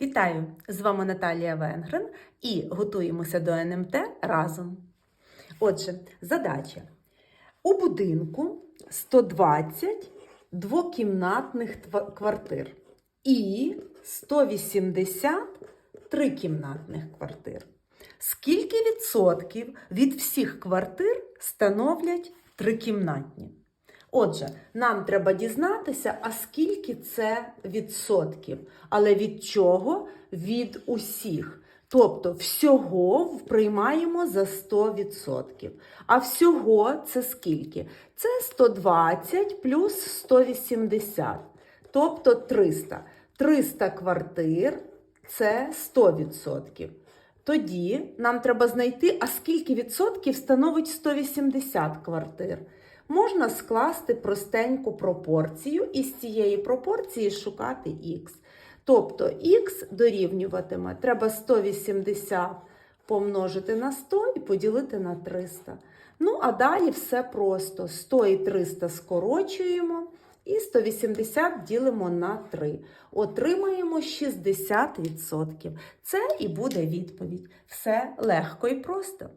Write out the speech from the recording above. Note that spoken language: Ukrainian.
Вітаю! З вами Наталія Венгрен і готуємося до НМТ разом. Отже, задача. У будинку 120 двокімнатних квартир і 180 трикімнатних квартир. Скільки відсотків від всіх квартир становлять трикімнатні? Отже, нам треба дізнатися, а скільки це відсотків. Але від чого? Від усіх. Тобто всього приймаємо за 100%. А всього це скільки? Це 120 плюс 180, тобто 300. 300 квартир це 100%. Тоді нам треба знайти, а скільки відсотків становить 180 квартир. Можна скласти простеньку пропорцію і з цієї пропорції шукати х. Тобто х дорівнюватиме, треба 180 помножити на 100 і поділити на 300. Ну, а далі все просто. 100 і 300 скорочуємо і 180 ділимо на 3. Отримаємо 60%. Це і буде відповідь. Все легко і просто.